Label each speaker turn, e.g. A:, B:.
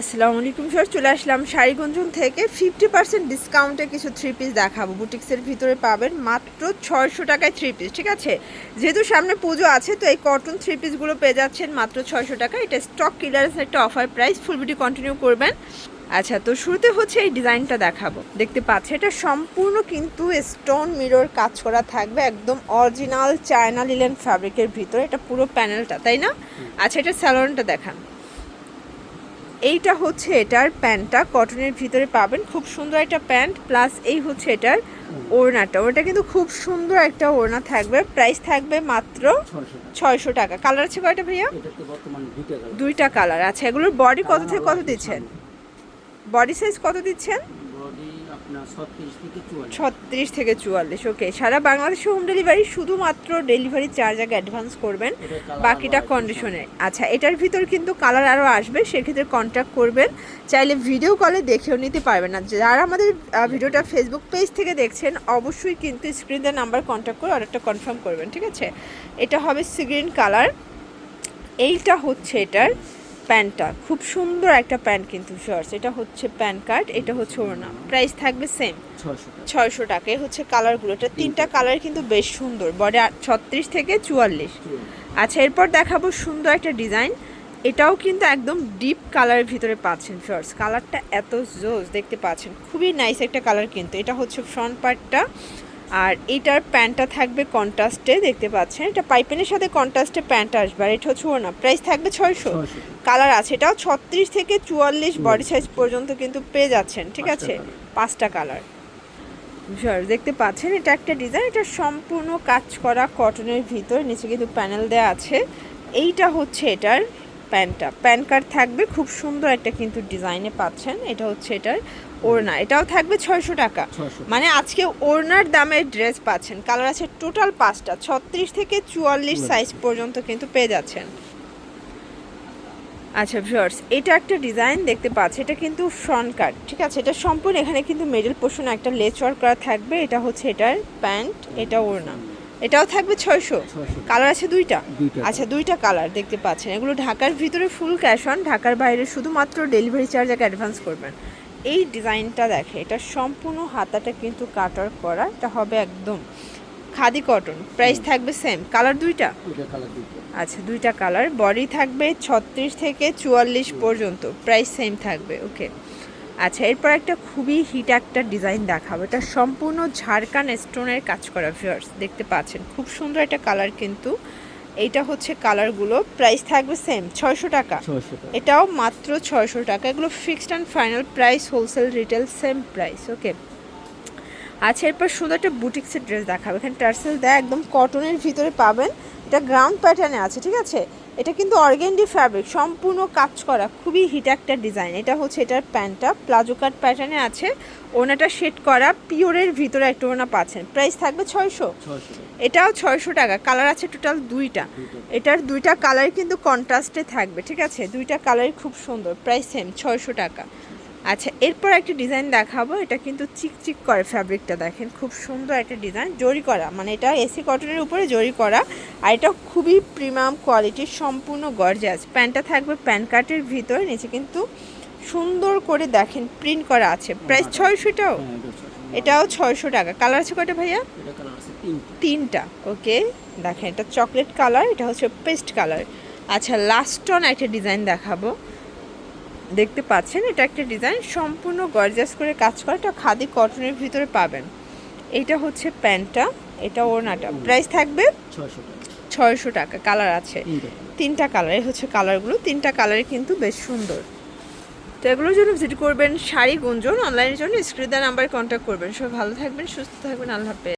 A: আসসালামু আলাইকুম স্যার চলে আসলাম শাড়িগঞ্জন থেকে ফিফটি পার্সেন্ট ডিসকাউন্টে কিছু থ্রি পিস দেখাবো। বুটিক্সের ভিতরে পাবেন মাত্র ছয়শো টাকায় থ্রি পিস ঠিক আছে? যেহেতু সামনে পুজো আছে তো এই কটন থ্রি পিসগুলো পেয়ে যাচ্ছেন মাত্র ছয়শো টাকা এটা স্টক ক্লিয়ারেন্স একটা offer price full video continue করবেন। আচ্ছা তো শুরুতে হচ্ছে এই ডিজাইনটা দেখাবো। দেখতে পাচ্ছি এটা সম্পূর্ণ কিন্তু স্টোন মিরর কাজ করা থাকবে একদম অরিজিনাল চায়না লিলেন ফ্যাব্রিকের ভিতরে। এটা পুরো প্যানেলটা তাই না? আচ্ছা এটা স্যালোনটা দেখান। এইটা হচ্ছে এটার প্যান্টটা কটনের ভিতরে পাবেন। খুব সুন্দর একটা প্যান্ট প্লাস এই হচ্ছে এটার ওড়নাটা। ওটা কিন্তু খুব সুন্দর একটা ওড়না থাকবে। প্রাইস থাকবে মাত্র
B: ছয়শো
A: টাকা। কালার আছে কয়টা ভাইয়া?
B: দুইটা কালার।
A: আচ্ছা আছে এগুলোর বডি কত থেকে কত দিচ্ছেন? বডি সাইজ কত দিচ্ছেন?
B: ছত্রিশ থেকে চুয়াল্লিশ।
A: ওকে সারা বাংলাদেশে হোম ডেলিভারি শুধুমাত্র ডেলিভারি চার্জ আগে অ্যাডভান্স করবেন বাকিটা কন্ডিশনে আচ্ছা এটার ভিতর কিন্তু কালার আরও আসবে সেক্ষেত্রে কন্ট্যাক্ট করবেন। চাইলে ভিডিও কলে দেখেও নিতে পারবেন না। যারা আমাদের ভিডিওটা ফেসবুক পেজ থেকে দেখছেন অবশ্যই কিন্তু স্ক্রিনের নাম্বার কন্ট্যাক্ট করে অর্ডারটা কনফার্ম করবেন ঠিক আছে? এটা হবে সিগ্রিন কালার এইটা হচ্ছে এটার প্যান্টটা। খুব সুন্দর একটা প্যান্ট কিন্তু শর্টস এটা হচ্ছে প্যান কার্ড এটা হচ্ছে ওর ওড়না প্রাইস থাকবে সেম
B: ছয়শো টাকা।
A: হচ্ছে কালারগুলো এটা তিনটা কালার কিন্তু বেশ সুন্দর। বডি ছত্রিশ থেকে চুয়াল্লিশ। আচ্ছা এরপর দেখাবো সুন্দর একটা ডিজাইন এটাও কিন্তু একদম ডিপ কালারের ভিতরে পাচ্ছেন শর্টস কালারটা এত জোস দেখতে পাচ্ছেন। খুবই নাইস একটা কালার কিন্তু। এটা হচ্ছে ফ্রন্ট পার্টটা আর এটার প্যান্টটা থাকবে কন্ট্রাস্টে দেখতে পাচ্ছেন। এটা পাইপেনের সাথে কন্ট্রাস্টে প্যান্ট আসবে। আর এটা হচ্ছে না প্রাইস থাকবে ছয়শো। কালার আছে। এটাও ছত্রিশ থেকে চুয়াল্লিশ বডি সাইজ পর্যন্ত কিন্তু পেয়ে যাচ্ছেন ঠিক আছে? পাঁচটা কালার। দেখতে পাচ্ছেন এটা একটা ডিজাইন এটা সম্পূর্ণ কাজ করা কটনের ভিতর নিচে কিন্তু প্যানেল দেওয়া আছে। এইটা হচ্ছে এটার প্যান্টটা। প্যান কার্ড থাকবে খুব সুন্দর একটা কিন্তু ডিজাইনে পাচ্ছেন। এটা হচ্ছে এটার ওড়না। এটাও থাকবে ছয়শো টাকা। মানে আজকে ওড়নার দামের ড্রেস পাচ্ছেন। কালার আছে টোটাল পাঁচটা ছত্রিশ থেকে চুয়াল্লিশ সাইজ পর্যন্ত কিন্তু পেয়ে যাচ্ছেন। আচ্ছা ভিউয়ার্স এটা একটা ডিজাইন দেখতে পাচ্ছি এটা কিন্তু ফ্রন্ট কাট ঠিক আছে? এটা সম্পূর্ণ এখানে কিন্তু মেডেল পোর্শনে একটা লেচ ওয়ার্ক করা থাকবে এটা হচ্ছে এটার প্যান্ট এটা ওড়না। এটাও থাকবে ছয়শো? কালার আছে দুইটা?
B: দুইটা।
A: আচ্ছা দুইটা কালার দেখতে পাচ্ছেন। এগুলো ঢাকার ভিতরে ফুল ক্যাশ অন ঢাকার বাইরে শুধুমাত্র ডেলিভারি চার্জ আগে অ্যাডভান্স করবেন। এই ডিজাইনটা দেখে এটা সম্পূর্ণ হাতাটা কিন্তু কাটার করা এটা হবে একদম খাদি কটন। প্রাইস থাকবে সেম কালার দুইটা?
B: এটা কালার দুইটা।
A: আচ্ছা দুইটা কালার বডি থাকবে ছত্রিশ থেকে চুয়াল্লিশ পর্যন্ত। প্রাইস সেম থাকবে ওকে আচ্ছা এরপর একটা খুবই হিট একটা ডিজাইন দেখাবো। এটা সম্পূর্ণ ঝাড়খান স্টোনের কাজ করা ভিউয়ার্স দেখতে পাচ্ছেন। খুব সুন্দর একটা কালার কিন্তু। এইটা হচ্ছে কালারগুলো প্রাইস থাকবে সেম ছয়শো টাকা। এটাও মাত্র ছয়শো টাকা। এগুলো fixed and final price wholesale retail same price okay আচ্ছা এরপর সুন্দর একটা বুটিক্সের ড্রেস দেখাবো। এখানে টার্সেল দেয় একদম কটনের ভিতরে পাবেন। এটা গ্রাউন্ড প্যাটার্নে আছে ঠিক আছে? এটা কিন্তু অর্গেন্ডি ফ্যাব্রিক সম্পূর্ণ কাজ করা খুবই হিট একটা ডিজাইন এটা হচ্ছে এটার প্যান্টটা প্লাজো কাট প্যাটার্নে আছে। ওনাটা শেড করা পিওরের ভিতরে একটা ওনা পাচ্ছেন। প্রাইস থাকবে ছয়শো। এটাও ছয়শো টাকা কালার আছে টোটাল দুইটা।
B: দুইটা।
A: এটার দুইটা কালার কিন্তু কন্ট্রাস্টে থাকবে ঠিক আছে? দুইটা কালারই খুব সুন্দর প্রাইস সেম ছয়শো টাকা। আচ্ছা এরপর একটা ডিজাইন দেখাবো। এটা কিন্তু চিকচিক করে ফ্যাব্রিকটা দেখেন খুব সুন্দর একটা ডিজাইন জরি করা মানে এটা এসি কটনের উপরে জরি করা। আর এটা খুবই প্রিমিয়াম কোয়ালিটির সম্পূর্ণ গর্জাস প্যান্টটা থাকবে প্যান কার্টের ভিতরে নিচে কিন্তু সুন্দর করে দেখেন প্রিন্ট করা আছে। প্রাইস ছয়শোটাও?
B: হ্যাঁ
A: এটাও ছয়শো টাকা। কালার আছে কয়টা ভাইয়া?
B: তিনটা।
A: ওকে দেখেন এটা চকলেট কালার এটা হচ্ছে পেস্ট কালার আচ্ছা লাস্ট অন একটা ডিজাইন দেখাবো। দেখতে পাচ্ছেন এটা একটা ডিজাইন সম্পূর্ণ গর্জাস করে কাজ করা এটা খাদি কটনের ভিতরে পাবেন। এইটা হচ্ছে প্যান্টটা এটা ওড়নাটা। প্রাইস থাকবে
B: ছয়শো টাকা।
A: কালার আছে। তিনটা। কালার এই হচ্ছে কালারগুলো তিনটা কালারে কিন্তু বেশ সুন্দর। তো এগুলোর জন্য ভিজিট করবেন শাড়ি গুঞ্জন অনলাইনের জন্য স্ক্রিন নাম্বারে কন্ট্যাক্ট করবেন। সবাই ভালো থাকবেন সুস্থ থাকবেন আল্লাহ হাফেজ।